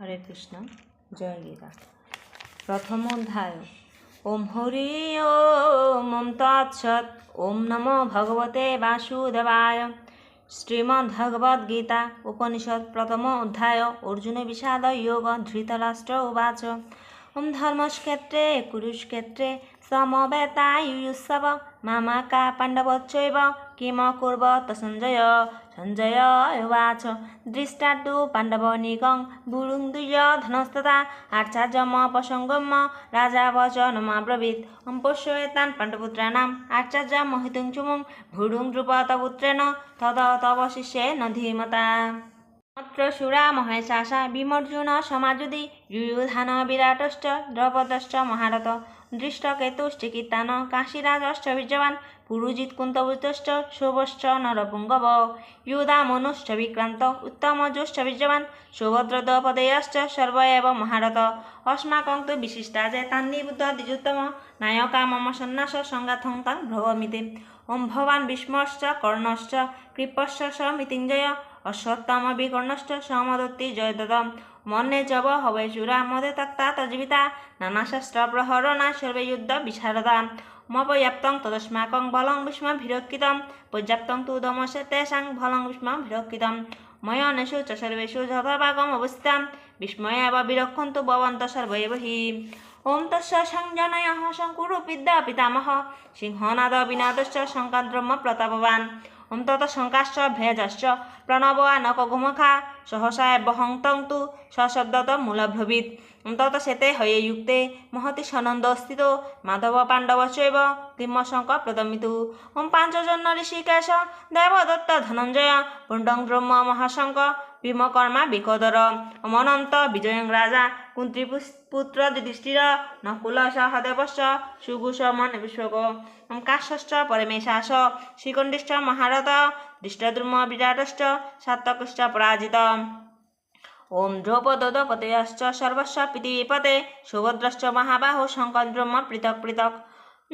হরে কৃষ্ণ, জয় গীতা। প্রথম অধ্যায়, ওম হরি ওম তৎসৎ ওম নমো ভগবতে বাসুদেবায়। শ্রীমদ্ ভগবদ গীতা উপনিষদ, প্রথম অধ্যায়, অর্জুন বিষাদ যোগ, ধৃতরাষ্ট্র, উবাচ। ধর্মক্ষেত্রে কুরুক্ষেত্রে সমবেতায়ুৎসব মামা কা পাণ্ডবচৈব কিম কুর্ব তো সঞ্জয় সঞ্জয় উচ দৃষ্টাডু পাণ্ডব নিগং বুড়ুং দুয় ধনস্ততা আর্চাজম প্রসঙ্গম রাজা বচনম ব্রবীত অম্পশ্যেতান পাণ্ডপুত্রাণাম আর্চাজম মহিতুং চুমুং ভুড়ুং দ্রুপতপুত্রেণ তদ তব শিষ্যে নধীমতা অত্র সুরা মহেশাসা বিমর্জুন সমাজুদি যুয়ুধান বিরাটশ্চ দ্রপদশ্চ মহারথ দৃষ্ট কেতুশ্চিকিতান কাশীরাজশ্চ বীর্যবান পুরুজিৎ কুন্তভূতশ্চ শোভশ্চ নরপুঙ্গব ইউদামনুশ্চ বিক্রান্ত উত্তম জুষ্ঠ বীর্যবান শোভদ্রদপদেয়শ্চ সর্ব এব মহারথ অস্মাকং তু বিশিষ্টা যে তান্নিবুদ্ধ দ্বিজুত্তম নায়কা মম সন্ন্যাস সংগাথং তান ভ্রবমিতি। ওম ভবান ভীষ্মশ্চ কর্ণশ্চ কৃপশ্চ স মৃত্যুঞ্জয় অশ্বত্থামবি কর্ণষ্ঠ সমদত্তি জয়দদম। মনে জব হবে চূড়া মদে তক্তা তজীবিতা। নানা শাস্ত্র প্রহরণা সর্বে যুদ্ধ বিশারদা মপয়াপ্তং তদস্মাকং বলং ভীষ্ম ভিরক্ষিতম পর্যাপ্তং তু দমসে তেষাং ভলং ভীষ্ম ভিরক্ষিতম ময়নেষু চ সর্বেষু যথাভাগম অবস্থিতাম। বিস্ময়ে বা বিরক্ষন্তু ভবন্ত সর্বৈব ওম তস্য সংজনয় শঙ্কুরু বিদ্যা পিতামহ সিংহনাদ বিনাদশ্চ শঙ্কাদ্রহ্ম প্রতাপবান। অন্তত শঙ্কাশ্চ ভেজাশ্চ প্রণব আনক ঘুমখা সহসা বহং তং তু সশব্দত মূলভ্রবিত অন্তত সেতে হয়ে যুক্তে মহতি সনন্দ স্থিত মাধব পাণ্ডব চৈব ভীমশঙ্ক প্রদমিতু ওম পাঞ্চজন্য ঋষিকেশ দেবদত্ত ধনঞ্জয় পুণ্ডং ব্রহ্ম মহাশঙ্ক ভীমকর্মা বিকোদর অমনন্ত বিজয়ং রাজা কুন্ত্রী কুন্ত্রিপুত্র যুধিষ্ঠির নকুলস সুগুষ মন বিশ্বক কাশ্যশ্চ পরমেশাস শ্রীকণ্ডিষ্ঠ মহারথ দৃষ্টদ্রুম বিরাটশ্চ সাত্তকশ্চ পরাজিত ওম দ্রৌপদপতয়শ্চ সর্বস্ব পৃথিবীপতে সুভদ্রশ্চ মহাবাহু শঙ্কদ্রুম পৃথক পৃথক।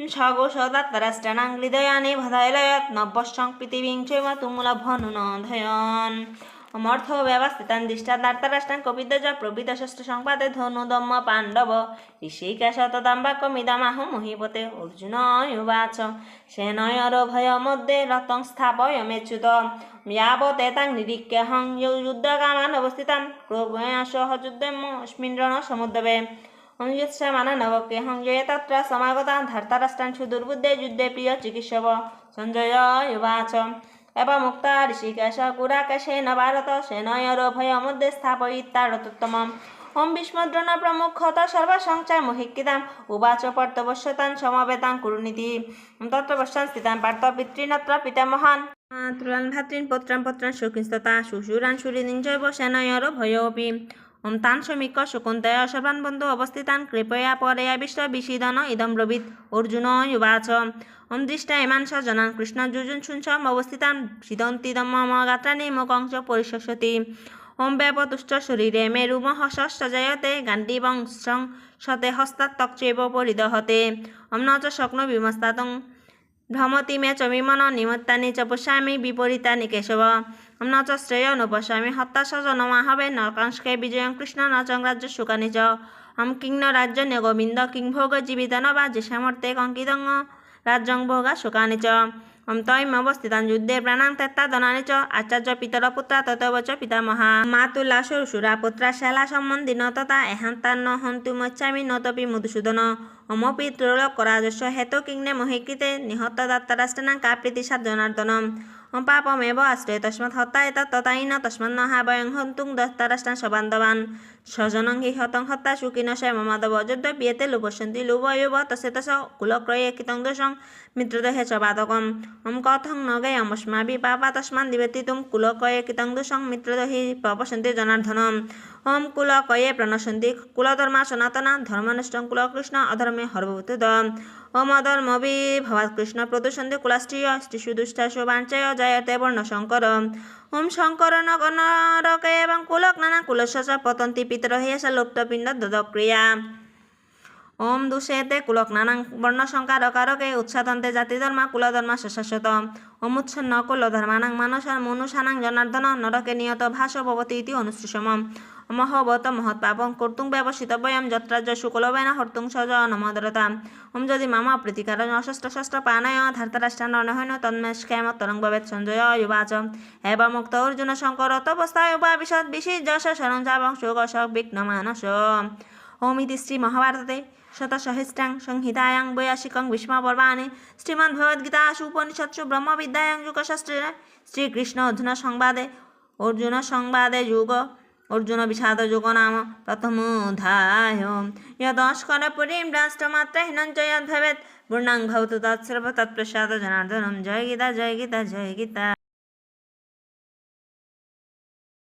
সগোষদাত্তরাষ্ট্রাণাং হৃদয়ানি ভদায়লয়ত নব্যশ্চং পৃথিবীং চৈব তুমুল ভনুনধয়ন ঋষিকেশ তদাম্বাকমিদামাহ মহিপতে অর্জুন উবাচ সেনয়র ভয় মধ্যে রতং স্থাপয় মেচ্যুত यावते तां निरीक्ष्यहं यौ युद्धकामान् अवस्थितां क्रोभया सह युद्धेऽस्मिन् रणसमुद्रवे अहं यत्समाननवक्यहं ये तत्र समागता धार्तराष्ट्रान् सुदुर्बुद्धे युद्धे प्रियचिकित्सव सञ्जय उवाच एवमुक्ता ऋषिकेश कुराकेशेन भारत सेनयोरभयमध्ये स्थापयित्तारतोत्तमम् ॐ भीष्मद्रोणप्रमुखत सर्वसङ्ख्या मोहिक्किताम् उवाच पर्तवश्यतान् समवेतां कुरुनिति तत्र पश्चान् स्थितान् पार्थ पितॄनत्र पितामहान् मातॄन् भातॄन् पुत्रान् पुत्रान् सुखिस्तथा शुशूरान् सुरीनिं चैव ওন্তান সমীক শুকুন্তয় সর্বানবন্ধু অবস্থিতান, কৃপয়া পরয়া বিশ্ব বিষিদন ইদম ব্রবীত অর্জুন ইউবাচ। ওম দৃষ্টা এমান স জনান কৃষ্ণ যুজুন শুনছম অবস্থিতান সিদন্তিদম গাত্রানি মুকংস পরিশস্যতি ওম ব্যাপ তুষ্ট শরীরে মেরুম হস সজয়তে গান্ডিবং সং সতে হস্তাত্তক চৈব পরিদহতে। অম্ন চ শক্ন বিমস্তাতং भ्रमति मे च विमन निमित्तानि च पश्यामि विपरीतानि केशव ॐ न च श्रेयोनुपश्यामि हत्ता स जनमाहवे न कांस्के विजयं कृष्ण न च राज्यशुकानि च अहं किं न राज्यन्य गोविन्द किं भोगजीवित न वा जेषामर्थे कङ्कितं राज्यं भोगा सुखानि च ॐ तयमवस्थितान् युद्धे प्राणां त्यक्ता धनानि च आचार्य पितरपुत्रा तथैव च पितामहा मातुलाशुरपुत्रा शैलासम्बन्धिन तथा एहान्तान्न অমপি ত্রৈলোকরাজস্ব হেতু কিংনে মহিকৃতে নিহত দত্তরাষ্ট্রনাং কাপ্রীতিসাদ জনার্দনম পাপমেব আশ্রয় তস্মৎ হতা এত ততাইন তস্মান্ন হাবয়ং হন্তুং দত্তরাষ্ট্রাং সবান্দবান স্বজনং হি হতং হত্যা সুকিনশয় মমাদব অযোধ্য বিয়েতে লুপসন্তি লুবয়ব তসেতস কুলক্রয়ে কিতং দোষং মিত্রদহে চ বাদকম। অম কথং নগে অমস্মা বি পাপা তসমান দিবেতি তুম কুলকয়ে কিতং দোষং মিত্রদহি প্রপসন্তি জনার্দনম ওম কুলকয়ে প্রণসন্তি কুলধর্মা সনাতনা ধর্মানুষ্টং কুলকৃষ্ণ অধর্মে হর্বভূত ওম অধর্ম বি ভবাত কৃষ্ণ প্রদূষন্তি কুলাষ্ট্রিয় স্ত্রীষু দুষ্টা সুবাঞ্চয় জয়তে বর্ণ শঙ্কর। ওম শঙ্কর নগণ রকে এবং কুলক নানা কুলশ পতন্তি পিতর আছে লুপ্তপিণ্ড দদক্রিয়া ওম দুষেতে কুলক নানাং বর্ণ সংখ্যা রকারকে উৎসাদন্তে জাতি ধর্মা কুলধর্মা সশাশ্বত অমুচ্ছন্ন কুলধর্মানাং মানসার মনুষানাং জনার্দন নরকে নিয়ত ভাষ ভবতি ইতি অনুসৃষমম মহবত মহৎপাপং কর্তুং ব্যবসিতব্যয়ম যত্রাজ্য শুকলবেন হর্তুং সজ নমদরতাম ওম যদি মামা প্রীতিকার অশস্ত্র শস্ত্র পানায় ধার্তরাষ্ট্রান নহৈন তন্মেষ্কেম তরং ভবেৎ সঞ্জয় যুবাচ এব মুক্ত অর্জুন শঙ্কর তপস্থায় উপাবিশদ বিশি যশ চাবং সুগশক বিঘ্ন মানস। ওম ইতি শ্রী মহাভারতে শতসহস্রাং সংহিতায়াং বৈয়াসিকং ভীষ্মপর্বাণি শ্রীমদ্ভগদ্গীতাসু উপনিষৎসু ব্রহ্মবিদ্যায়াং যুগশাস্ত্রে শ্রীকৃষ্ণ অর্জুন সংবাদে অর্জুন সংবাদে যুগ অর্জুন বিষাদ যুগ নাম প্রথম অধ্যায় যদস্কর পুরীম রাষ্ট্রমাত্রা হীনঞ্জয় যদ্ভবেৎ পূর্ণাং ভবতু তৎসর্ব তৎপ্রসাদ জনার্দনম। জয় গীতা জয় গীতা জয় গীতা।